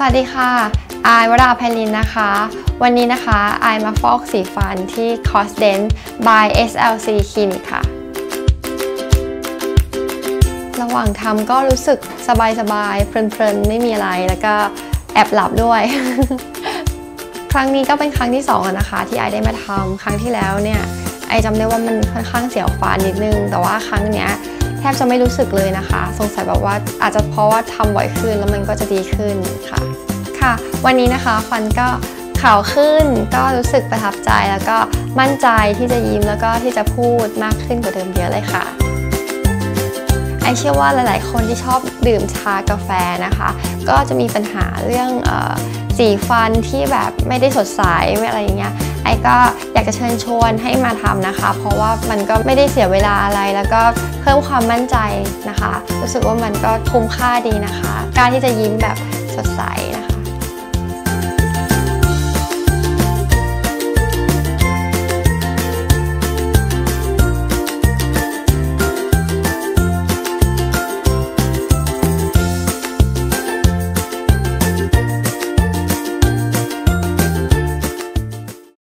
สวัสดีค่ะอายวราไพลินนะคะ วันนี้นะคะอายมาฟอกสีฟันที่ c o s d e n by SLC Clinic ค่ะ ระหว่างทำก็รู้สึกสบายๆเพลินๆ ไม่มีอะไร แล้วก็แอบหลับด้วย ครั้งนี้ก็เป็นครั้งที่2นะคะ ที่ไอได้มาทำครั้งที่แล้วเนี่ย ไอจำได้ว่ามันค่อนข้างเสียวฟันนิดนึง แต่ว่าครั้งเนี้ย แทบจะไม่รู้สึกเลยนะคะ สงสัยแบบว่าอาจจะเพราะว่าทำบ่อยขึ้นแล้วมันก็จะดีขึ้นค่ะ ค่ะ วันนี้นะคะฟันก็ขาวขึ้นก็รู้สึกประทับใจแล้วก็มั่นใจที่จะยิ้มแล้วก็ที่จะพูดมากขึ้นกว่าเดิมเยอะเลยค่ะ อเชื่อว่าหลาย ๆ คนที่ชอบดื่มชากาแฟนะคะ ก็จะมีปัญหาเรื่องออสีฟันที่แบบไม่ได้สดใสไม่อะไรอย่างเงี้ยไอก็อยากจะเชิญชวนให้มาทำนะคะ เพราะว่ามันก็ไม่ได้เสียเวลาอะไร แล้วก็เพิ่มความมั่นใจนะคะ รู้สึกว่ามันก็คุ้มค่าดีนะคะ การที่จะยิ้มแบบสดใส